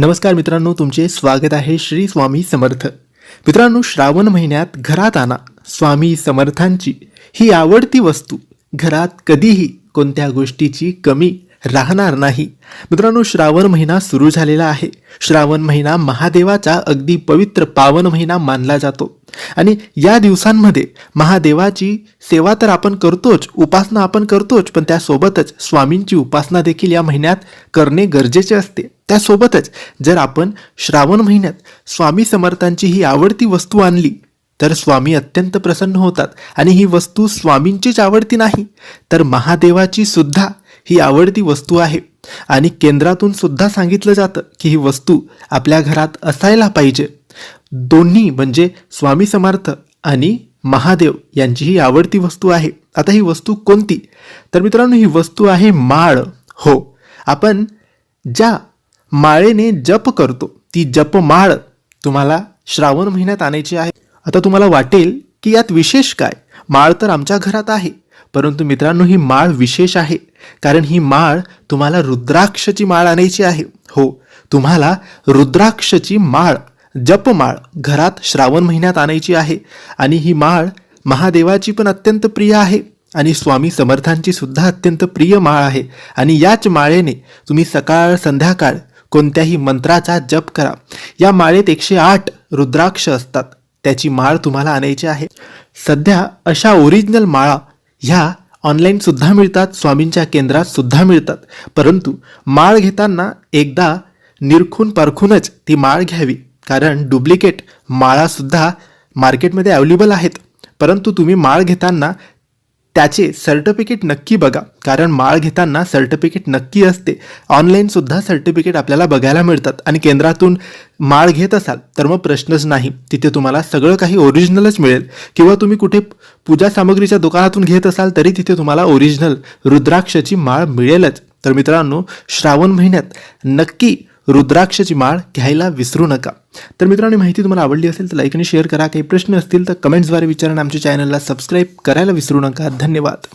नमस्कार मित्रांनो तुमचे स्वागत आहे श्री स्वामी समर्थ. मित्रांनो श्रावण महिन्यात घरात आणा स्वामी समर्थांची. ही आवडती वस्तू घरात कधीही कोणत्या गोष्टीची कमी राहणार नाही. मित्रांनो श्रावण महिना सुरू झालेला आहे. श्रावण महिना महादेवाचा अगदी पवित्र पावन महिना मानला जातो. आणि या दिवसांमध्ये महादेवाची सेवा तर आपण करतोच उपासना आपण करतोच पण त्यासोबतच स्वामींची उपासना देखील या महिन्यात करणे गरजेचे असते. त्यासोबतच जर आपण श्रावण महिन्यात स्वामी समर्थांची ही आवडती वस्तू आणली तर स्वामी अत्यंत प्रसन्न होतात. आणि ही वस्तू स्वामींचीच आवडती नाही तर महादेवाची सुद्धा ही आवडती वस्तू आहे. आणि केंद्रातून सुद्धा सांगितलं जातं की ही वस्तू आपल्या घरात असायला पाहिजे. दोन्ही म्हणजे स्वामी समर्थ आणि महादेव यांची ही आवडती वस्तू आहे. आता ही वस्तू कोणती? तर मित्रांनो ही वस्तू आहे माळ. हो आपण ज्या माळेने जप करतो ती जपमाळ तुम्हाला श्रावण महिन्यात आणायची आहे. आता तुम्हाला वाटेल की यात विशेष काय? माळ तर आमच्या घरात आहे. परंतु मित्रांनो ही माळ विशेष आहे. कारण ही माळ तुम्हाला रुद्राक्षची माळ आणायची आहे. हो तुम्हाला रुद्राक्षची माळ जपमाळ घरात श्रावण महिन्यात आणायची आहे. आणि ही माळ महादेवाची पण अत्यंत प्रिय आहे. आणि स्वामी समर्थांची सुद्धा अत्यंत प्रिय माळ आहे. आणि याच माळेने तुम्ही सकाळ संध्याकाळ कोणत्याही मंत्राचा जप करा. या माळेत एकशे आठ रुद्राक्ष असतात. त्याची माळ तुम्हाला आणायची आहे. सध्या अशा ओरिजिनल माळा ह्या ऑनलाईन सुद्धा मिळतात स्वामींच्या केंद्रात सुद्धा मिळतात. परंतु माळ घेताना एकदा निरखून परखूनच ती माळ घ्यावी. कारण डुप्लिकेट माळासुद्धा मार्केटमध्ये अवेलेबल आहेत. परंतु तुम्ही माळ घेताना त्याचे सर्टिफिकेट नक्की बघा. कारण माळ घेताना सर्टिफिकेट नक्की असते. ऑनलाईनसुद्धा सर्टिफिकेट आपल्याला बघायला मिळतात. आणि केंद्रातून माळ घेत असाल तर मग प्रश्नच नाही. तिथे तुम्हाला सगळं काही ओरिजिनलच मिळेल. किंवा तुम्ही कुठे पूजा सामग्रीच्या दुकानातून घेत असाल तरी तिथे तुम्हाला ओरिजिनल रुद्राक्षची माळ मिळेलच. तर मित्रांनो श्रावण महिन्यात नक्की रुद्राक्षची माळ घ्यायला विसरू नका. तर मित्रांनो माहिती तुम्हाला आवडली असेल तर लाईक आणि शेअर करा. काही प्रश्न असतील तर कमेंट्सद्वारे विचारणं आमच्या चॅनलला सबस्क्राईब करायला विसरू नका. धन्यवाद.